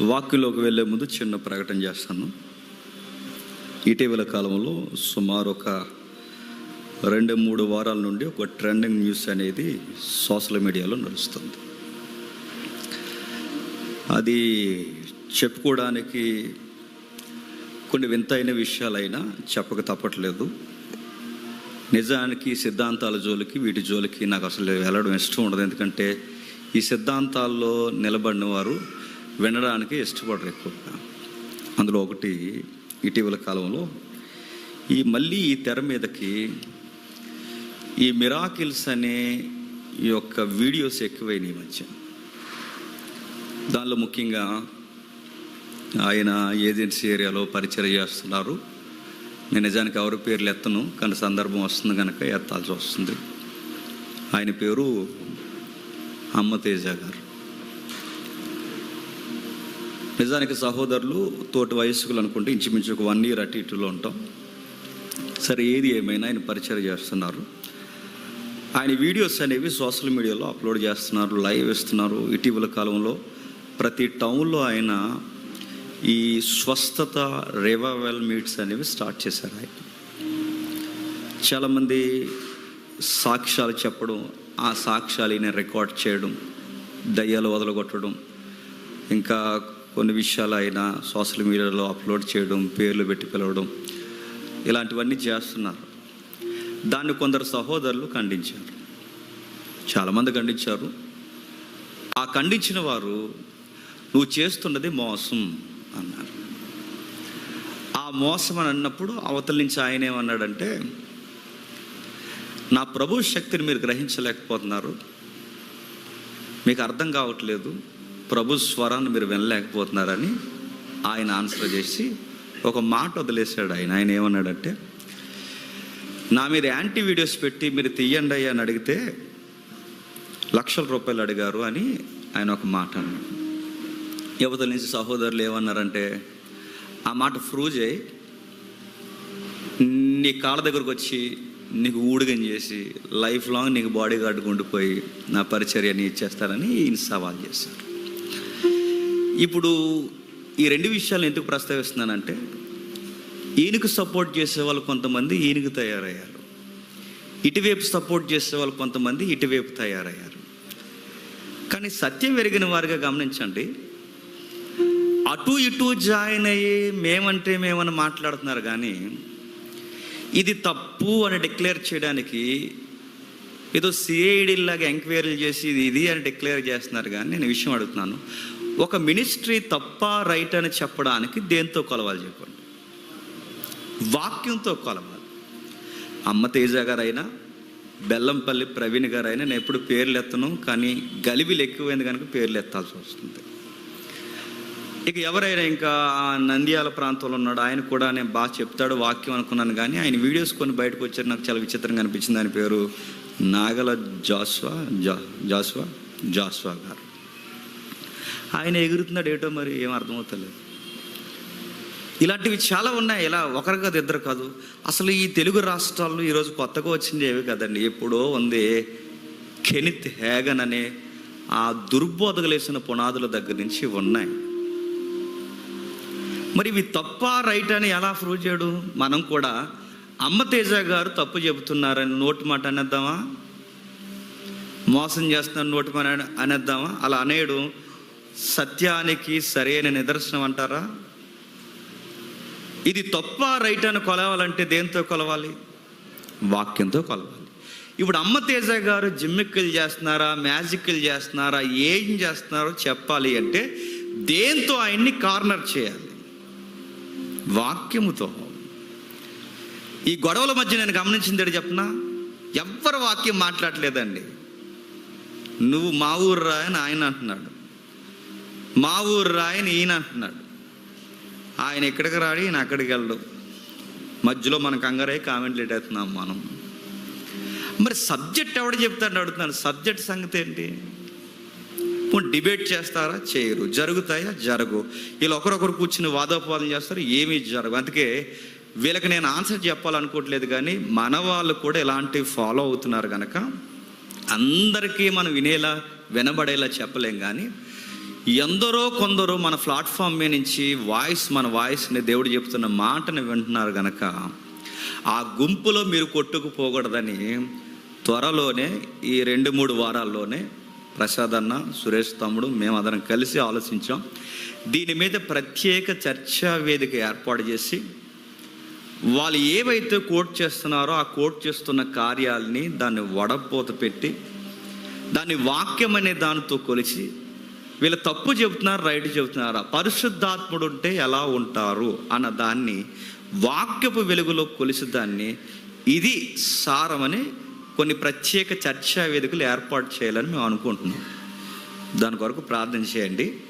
వాక్యలోకి వెళ్ళే ముందు చిన్న ప్రకటన చేస్తాను. ఇటీవల కాలంలో సుమారు ఒక రెండు మూడు వారాల నుండి ఒక ట్రెండింగ్ న్యూస్ అనేది సోషల్ మీడియాలో నడుస్తుంది. అది చెప్పుకోవడానికి కొన్ని వింతైన విషయాలైనా చెప్పక తప్పట్లేదు. నిజానికి సిద్ధాంతాల జోలికి వీటి జోలికి నాకు అసలు వెళ్ళడం ఇష్టం ఉండదు. ఎందుకంటే ఈ సిద్ధాంతాల్లో నిలబడిన వారు వినడానికి ఇష్టపడరు ఎక్కువగా అందులో ఒకటి ఇటీవల కాలంలో ఈ మళ్ళీ ఈ తెర మీదకి ఈ మిరాకిల్స్ అనే ఈ యొక్క వీడియోస్ ఎక్కువైన ఈ మధ్య. దానిలో ముఖ్యంగా ఆయన ఏజెన్సీ ఏరియాలో పరిచయం చేస్తున్నారు. నేను నిజానికి ఎవరి పేర్లు ఎత్తను కానీ సందర్భం వస్తుంది కనుక ఎత్తాల్సి వస్తుంది. ఆయన పేరు అమ్మతేజ గారు. నిజానికి సహోదరులు తోటి వయస్కులు అనుకుంటే ఇంచుమించు ఒక వన్ ఇయర్ అటు ఇటులో ఉంటాం. సరే ఏది ఏమైనా ఆయన పరిచయం చేస్తున్నారు. ఆయన వీడియోస్ అనేవి సోషల్ మీడియాలో అప్లోడ్ చేస్తున్నారు లైవ్ ఇస్తున్నారు. ఇటీవల కాలంలో ప్రతి టౌన్లో ఆయన ఈ స్వస్థత రేవావెల్ మీట్స్ అనేవి స్టార్ట్ చేశారు ఆయన. చాలామంది సాక్ష్యాలు చెప్పడం ఆ సాక్ష్యాలు ఈయన రికార్డ్ చేయడం దయ్యాలు వదలగొట్టడం ఇంకా కొన్ని విషయాలు ఆయన సోషల్ మీడియాలో అప్లోడ్ చేయడం పేర్లు పెట్టి పిలవడం ఇలాంటివన్నీ చేస్తున్నారు. దాన్ని కొందరు సహోదరులు ఖండించారు. చాలామంది ఖండించారు. ఆ ఖండించిన వారు నువ్వు చేస్తున్నది మోసం అన్నారు. ఆ మోసం అని అన్నప్పుడు అవతల నుంచి ఆయన ఏమన్నాడంటే నా ప్రభు శక్తిని మీరు గ్రహించలేకపోతున్నారు. మీకు అర్థం కావట్లేదు. ప్రభు స్వరాన్ని మీరు వినలేకపోతున్నారని ఆయన ఆన్సర్ చేసి ఒక మాట వదిలేశాడు ఆయన. ఆయన ఏమన్నాడంటే నా మీద యాంటీ వీడియోస్ పెట్టి మీరు తీయండి అయ్యా అని అడిగితే లక్షల రూపాయలు అడిగారు అని ఆయన ఒక మాట అన్నాడు. యువతల నుంచి సహోదరులు ఏమన్నారంటే ఆ మాట ప్రూవ్ చేయి. నీ కాళ్ళ దగ్గరకు వచ్చి నీకు ఊడిగం చేసి లైఫ్ లాంగ్ నీకు బాడీ గార్డ్ ఉండిపోయి నా పరిచర్యని ఇచ్చేస్తారని ఈయన సవాల్ చేశారు. ఇప్పుడు ఈ రెండు విషయాలు ఎందుకు ప్రస్తావిస్తున్నానంటే ఈయనకు సపోర్ట్ చేసే వాళ్ళు కొంతమంది ఈయనకు తయారయ్యారు. ఇటువైపు సపోర్ట్ చేసే వాళ్ళు కొంతమంది ఇటువైపు తయారయ్యారు. కానీ సత్యం వెరిగిన వారిగా గమనించండి అటు ఇటు జాయిన్ అయ్యి మేమంటే మేమని మాట్లాడుతున్నారు కానీ ఇది తప్పు అని డిక్లేర్ చేయడానికి ఏదో సిఐడి లాగా ఎంక్వైరీలు చేసి ఇది ఇది అని డిక్లేర్ చేస్తున్నారు కానీ నేను విషయం అడుగుతున్నాను. ఒక మినిస్ట్రీ తప్ప రైట్ అని చెప్పడానికి దేంతో కొలవాలి చెప్పండి? వాక్యంతో కొలవాలి. అమ్మ తేజ గారైనా బెల్లంపల్లి ప్రవీణ్ గారైనా నేను ఎప్పుడు పేర్లు ఎత్తను కానీ గలిబిలు ఎక్కువైంది కనుక పేర్లు ఎత్తాల్సి వస్తుంది. ఇక ఎవరైనా ఇంకా నంద్యాల ప్రాంతంలో ఉన్నాడు ఆయన కూడా నేను బాగా చెప్తాడు వాక్యం అనుకున్నాను కానీ ఆయన వీడియోస్ కొన్ని బయటకు వచ్చారు నాకు చాలా విచిత్రంగా అనిపించింది. ఆయన పేరు నాగల జాస్వా జా జాస్వా జాస్వా గారు. ఆయన ఎగురుతున్నాడు ఏటో మరి ఏం అర్థమవుతలేదు. ఇలాంటివి చాలా ఉన్నాయి. ఇలా ఒకరు కాదు ఇద్దరు కాదు. అసలు ఈ తెలుగు రాష్ట్రాల్లో ఈరోజు కొత్తగా వచ్చింది ఏవి కదండి? ఎప్పుడో ఉంది కెనిత్ హేగన్ అనే ఆ దుర్బోధగలేసిన పునాదుల దగ్గర నుంచి ఉన్నాయి. మరి ఇవి తప్ప రైట్ అని ఎలా ప్రూవ్ చేయడు? మనం కూడా అమ్మ తేజ గారు తప్పు చెబుతున్నారని నోటి మాట అనేద్దామా? మోసం చేస్తున్న నోటి మాట అనేద్దామా? అలా అనేయడం. సత్యానికి సరైన నిదర్శనం అంటారా? ఇది తప్ప రైట్ అని కొలవాలంటే దేంతో కొలవాలి? వాక్యంతో కొలవాలి. ఇప్పుడు అమ్మ తేజ గారు జిమ్మిక్కులు చేస్తున్నారా మ్యాజిక్లు చేస్తున్నారా ఏం చేస్తున్నారో చెప్పాలి అంటే దేంతో ఆయన్ని కార్నర్ చేయాలి? వాక్యముతో. ఈ గొడవల మధ్య నేను గమనించింది ఏంటి చెప్పనా? ఎవ్వరు వాక్యం మాట్లాడలేదండి. నువ్వు మా ఊర్రా అని ఆయన అంటున్నాడు. మా ఊరు రాయని ఈయన అంటున్నాడు. ఆయన ఎక్కడికి రాడు ఈయన అక్కడికి వెళ్ళడు. మధ్యలో మన కంగారే కామెంట్లు ఎట్టేస్తున్నాం మనం. మరి సబ్జెక్ట్ ఎవడ చెప్తాడు అడుగుతున్నాను సబ్జెక్ట్ సంగతి ఏంటి? ఇప్పుడు డిబేట్ చేస్తారా? చేయరు. జరుగుతాయా? జరగు వీళ్ళు ఒకరొకరు కూర్చుని వాదోపవాదం చేస్తారు. ఏమీ జరగవు. అందుకే వీళ్ళకి నేను ఆన్సర్ చెప్పాలనుకోవట్లేదు కానీ మన వాళ్ళు కూడా ఇలాంటివి ఫాలో అవుతున్నారు కనుక అందరికీ మనం వినేలా వినబడేలా చెప్పలేం కానీ ఎందరో కొందరు మన ప్లాట్ఫామ్ మీద నుంచి వాయిస్ మన వాయిస్ని దేవుడు చెప్తున్న మాటని వింటున్నారు గనక ఆ గుంపులో మీరు కొట్టుకుపోకూడదని త్వరలోనే ఈ రెండు మూడు వారాల్లోనే ప్రసాద్ అన్న సురేష్ తమ్ముడు మేము అందరం కలిసి ఆలోచించాం. దీని మీద ప్రత్యేక చర్చా వేదిక ఏర్పాటు చేసి వాళ్ళు ఏవైతే కోట్ చేస్తున్నారో ఆ కోట్ చేస్తున్న కార్యాలని దాన్ని వడపోత పెట్టి దాన్ని వాక్యం అనే దానితో కొలిచి వీళ్ళు తప్పు చెబుతున్నారు రైట్ చెబుతున్నారా. పరిశుద్ధాత్ముడు ఉంటే ఎలా ఉంటారు అన్న దాన్ని వాక్యపు వెలుగులో కొలిసి దాన్ని ఇది సారమని కొన్ని ప్రత్యేక చర్చా వేదికలు ఏర్పాటు చేయాలని మేము అనుకుంటున్నాం. దాని కొరకు ప్రార్థన చేయండి.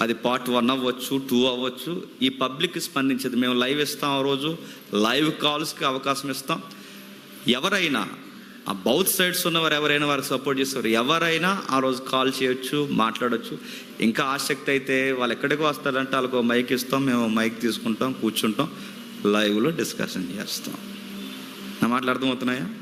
అది పార్ట్ వన్ అవ్వచ్చు టూ అవ్వచ్చు. ఈ పబ్లిక్ స్పందించేది మేము లైవ్ ఇస్తాం ఆ రోజు. లైవ్ కాల్స్కి అవకాశం ఇస్తాం. ఎవరైనా ఆ బౌత్ సైడ్స్ ఉన్నవారు ఎవరైనా వారికి సపోర్ట్ చేస్తారు. ఎవరైనా ఆ రోజు కాల్ చేయొచ్చు మాట్లాడొచ్చు. ఇంకా ఆసక్తి అయితే వాళ్ళు ఎక్కడికి వస్తారంటే వాళ్ళకు మైక్ ఇస్తాం మేము మైక్ తీసుకుంటాం కూర్చుంటాం లైవ్లో డిస్కషన్ చేస్తాం. నా మాటలు అవుతున్నాయా